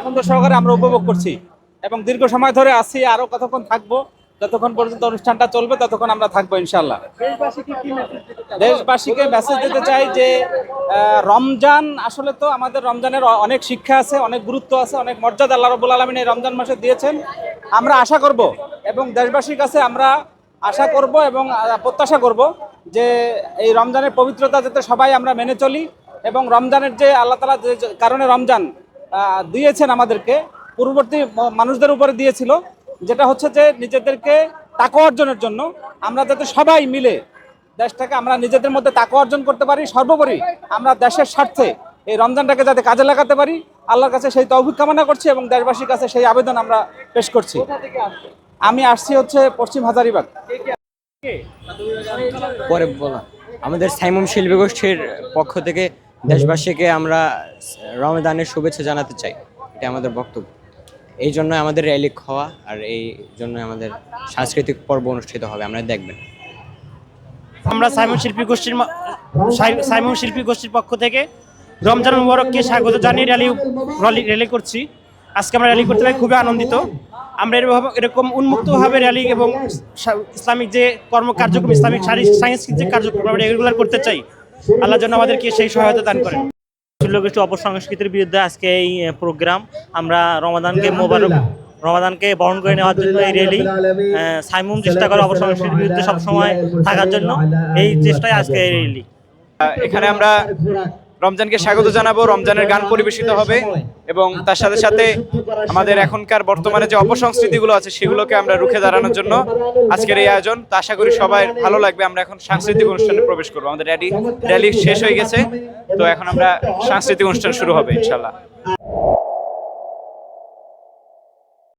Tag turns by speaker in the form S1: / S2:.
S1: আনন্দ সহকারে আমরা উপভোগ করছি। এবং দীর্ঘ সময় ধরে আছি আরও কতক্ষণ থাকব যতক্ষণ পর্যন্ত অনুষ্ঠানটা চলবে ততক্ষণ আমরা থাকব ইনশাল্লাহ দেশবাসীকে মেসেজ দিতে চাই যে রমজান আসলে তো আমাদের রমজানের অনেক শিক্ষা আছে অনেক গুরুত্ব আছে অনেক মর্যাদা আল্লাহ রবুল আলমিন এই রমজান মাসে দিয়েছেন। আমরা আশা করব এবং দেশবাসীর কাছে আমরা আশা করব এবং প্রত্যাশা করব যে এই রমজানের পবিত্রতা যাতে সবাই আমরা মেনে চলি এবং রমজানের যে আল্লাহ তালা যে কারণে রমজান দিয়েছেন আমাদেরকে পূর্ববর্তী মানুষদের উপরে দিয়েছিল যেটা হচ্ছে যে নিজেদেরকে তাকো অর্জনের জন্য আমরা যাতে সবাই মিলে দেশটাকে আমরা নিজেদের মধ্যে তাকো অর্জন করতে পারি সর্বোপরি আমরা দেশের স্বার্থে এই রমজানটাকে যাতে কাজে লাগাতে পারি আল্লাহর কাছে সেই তৌফিক কামনা করছি এবং দেশবাসীর কাছে সেই আবেদন আমরা পেশ করছি। আমি আসছি হচ্ছে পশ্চিম হাজারিবাগ।
S2: পরে বলা আমাদের সাইমুম শিল্পী গোষ্ঠীর পক্ষ থেকে দেশবাসীকে আমরা রমজানের শুভেচ্ছা জানাতে চাই। এটা আমাদের বক্তব্য। এই জন্য আমাদের র্যালি হওয়া আর এই জন্য আমাদের সাংস্কৃতিক পর্ব অনুষ্ঠিত হবে। আমরা দেখবেন।
S3: আমরা সাইমন শিল্পী গোষ্ঠীর সাইমন শিল্পী গোষ্ঠীর পক্ষ থেকে রমজান মুবারককে স্বাগত জানিয়ে র্যালি র্যালি- র্যালি করছি। আজকে আমরা র্যালি করতে পারি খুবই আনন্দিত। আমরা এরকম এরকম উন্মুক্তভাবে র্যালি এবং ইসলামিক যে কর্ম কার্যক্রম ইসলামিক সাংস্কৃতিক কার্যক্রম আমরা রেগুলার করতে চাই। আল্লাহ যেন আমাদেরকে সেই সহায়তা দান করেন।
S4: শিল্পগোষ্ঠী অপসংস্কৃতির বিরুদ্ধে আজকে এই প্রোগ্রাম। আমরা রমাদানকে মোবারক রমাদানকে বরণ করে নেওয়ার জন্য এই র্যালি সাইমুম চেষ্টা করে অপসংস্কৃতির বিরুদ্ধে সবসময় থাকার জন্য এই চেষ্টায় আজকে এই র্যালি।
S5: এখানে আমরা রমজানকে স্বাগত জানাব। রমজানের গান পরিবেশিত হবে এবং তার সাথে সাথে আমাদের এখনকার বর্তমানে যে অপসংস্কৃতিগুলো আছে সেগুলোকে আমরা রুখে দাঁড়ানোর জন্য আজকের এই আয়োজন। তা আশা করি সবাই ভালো লাগবে। আমরা এখন সাংস্কৃতিক অনুষ্ঠানে প্রবেশ করব। আমাদের র্যালি র্যালি শেষ হয়ে গেছে। তো এখন আমরা সাংস্কৃতিক অনুষ্ঠান শুরু হবে ইনশাল্লাহ